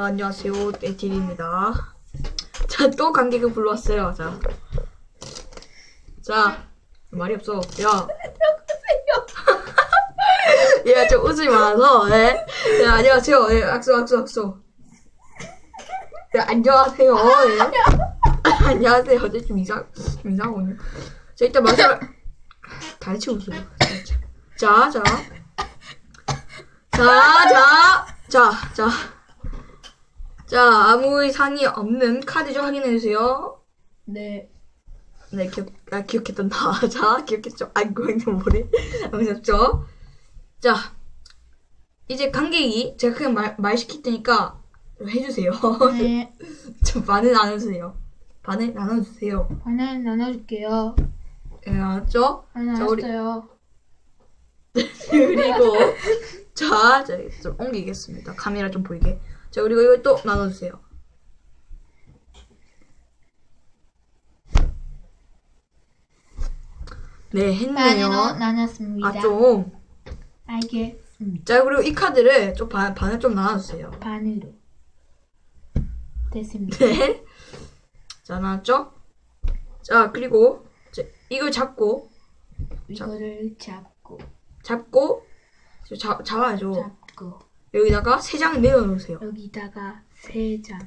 안녕하세요, 떼til입니다. 자, 또 관객을 불러왔어요. 자, 자, 말이 없어. 야, 야, 좀 웃음이 많아서, 예. 야, 안녕하세요. 예, 악수, 악수, 악수. 야, 안녕하세요. 예. 안녕하세요. 어제 좀 이상, 좀 이상하군요. 자, 일단 마지막, 다같이 웃어요. 자, 자. 자, 자, 자, 자. 자, 아무 이상이 없는 카드 좀 확인해주세요. 네. 네, 기억, 아, 기억했던 다. 자, 기억했죠? 아이고, 이거 뭐래. 아셨죠? 자, 이제 관객이 제가 그냥 말, 말 시킬 테니까 좀 해주세요. 네. 좀 반을 나눠주세요. 반을 나눠주세요. 하나 나눠줄게요. 예, 알았죠? 하나 자, 우리- 나눴어요. 그리고, 자, 자, 좀 옮기겠습니다. 카메라 좀 보이게. 자, 그리고 이거 또 나눠주세요. 네, 했네요. 반으로 나눴습니다. 아, 좀. 알겠습니다. 자, 그리고 이 카드를 좀 반, 반을 좀 나눠주세요. 반으로. 됐습니다. 네. 자, 나왔죠? 자, 그리고, 이걸 잡고, 이거를 잡고, 잡고, 잡, 잡아야죠. 잡고, 여기다가 세 장 내려놓으세요. 여기다가 세 장.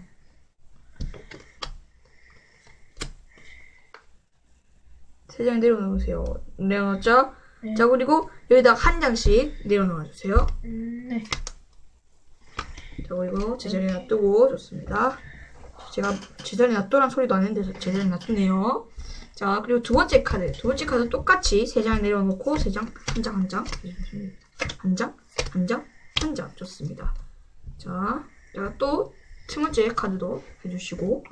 세 장 내려놓으세요. 내려놓았죠? 네. 자, 그리고 여기다가 한 장씩 내려놓아 주세요. 음, 네. 자, 그리고 제자리에 놔두고, 좋습니다. 제가 제자리에 놔두란 소리도 안 했는데 제자리에 놔두네요. 자, 그리고 두 번째 카드. 두 번째 카드 똑같이 세 장 내려놓고, 세 장, 한 장, 한 장. 한 장, 한 장, 한 장. 좋습니다. 자, 또, 세 번째 카드도 해주시고.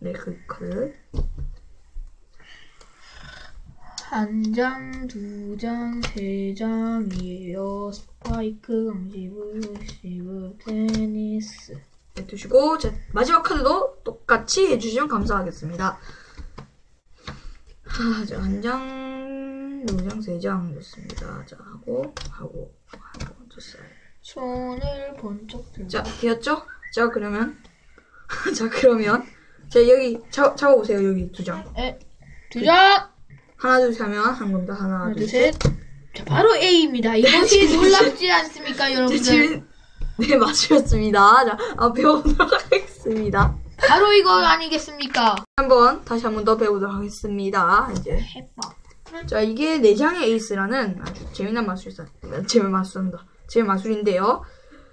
네, 그 카드. 한 장, 두 장, 세 장이에요. 스파이크, 강시브, 시브, 테니스. 네, 두시고, 자, 마지막 카드도 똑같이 해주시면 감사하겠습니다. 하, 자, 한 장, 두 장, 세 장 좋습니다. 자, 하고, 하고, 하고, 좋어요. 손을 번쩍 들고. 자, 되었죠? 자, 그러면, 자, 그러면, 자, 여기, 잡, 잡아보세요, 여기 두 장. 에, 두 장! 하나, 둘, 셋 하면 한 겁니다. 하나, 하나, 둘, 둘, 셋. 셋. 자, 바로 A입니다. 이것이 놀랍지 않습니까, 네, 여러분들? 지금, 네, 맞추셨습니다. 자, 아, 배워보도록 하겠습니다. 바로 이거 아니겠습니까? 한번, 다시 한 번 더 배워보도록 하겠습니다. 이제. 해봐. 자, 이게 내장의 에이스라는 아주 재미난 마술사, 재미 마술한다. 재미 마술인데요.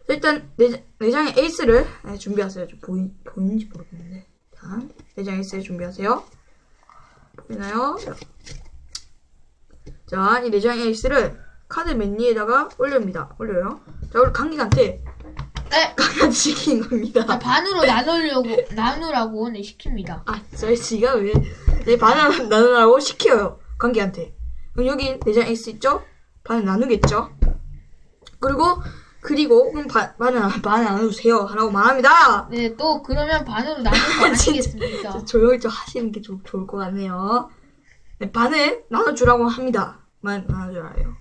자, 일단 내, 내장의 에이스를 네, 준비하세요. 좀 보이, 보이는지 모르겠는데. 자, 내장 에이스를 준비하세요. 보이나요? 자, 자, 이 내장의 에이스를 카드 맨 위에다가 올립니다. 올려요. 자, 우리 강기한테 네. 강기한테 시키는 겁니다. 자, 반으로 나누려고, 나누라고, 네, 시킵니다. 아, 저희 지가 왜, 내 반을 나누라고 시켜요. 관계한테. 그럼 여기 내장 X 있죠? 반을 나누겠죠? 그리고, 그리고, 그럼 반, 반을, 나- 반을 나눠주세요. 라고 말합니다. 네, 또, 그러면 반으로 나눌 거 아니겠습니까? 조용히 좀 하시는 게 좀 좋을 것 같네요. 네, 반을 나눠주라고 합니다. 반 나눠주라 해요.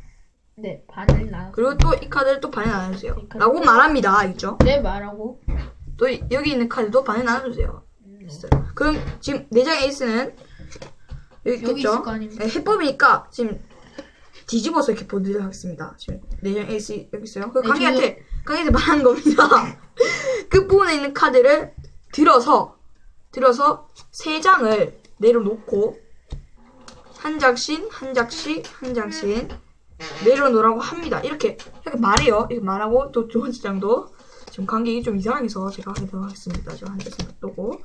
네, 반을 나눠. 그리고 또 이 카드를 또 반을 나눠주세요. 라고 말합니다. 알죠? 네, 말하고. 또 이- 여기 있는 카드도 반을 나눠주세요. 됐어요. 그럼 지금 내장 에이스는 여기 여기? 있을 거 아닙니까? 네, 해법이니까 지금 뒤집어서 이렇게 보여드리도록 하겠습니다. 지금 내장 에이스 여기 있어요. 그 네, 강희한테 강희한테 말한 겁니다. 끝부분에 있는 카드를 들어서 들어서 세 장을 내려놓고 한 장씩 한 장씩 한 장씩 내려놓으라고 합니다. 이렇게 이렇게 말해요. 이렇게 말하고 또 두 번째 장도 지금 관객이 좀 이상해서 제가 하도록 하겠습니다. 제가 한 장씩 놔두고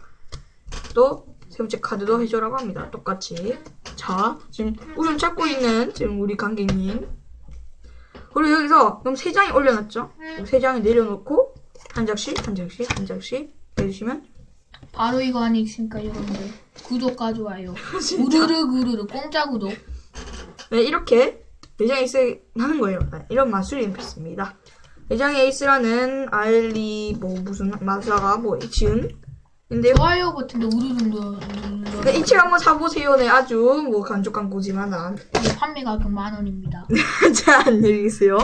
또 세 번째 카드도 해줘라고 합니다. 똑같이. 자, 지금 우선 찾고 있는 지금 우리 관객님. 그리고 여기서 그럼 세 장이 올려놨죠? 세 장을 내려놓고 한 장씩, 한 장씩, 한 장씩 해주시면 바로 이거 아니겠습니까, 여러분들? 구독과 좋아요. 우르르 구르르 공짜 구독. 네, 이렇게 내장 에이스 하는 거예요. 네, 이런 마술이 있습니다. 내장 에이스라는 알리 뭐 무슨 마술사가 뭐 지은 인데요. 좋아요 버튼도 우르르 눌러. 네, 이 책 한번 사보세요. 네, 아주 뭐 간쪽 광고지만 한. 이게 판매 가격 만 원입니다. 자, 안녕히 계세요.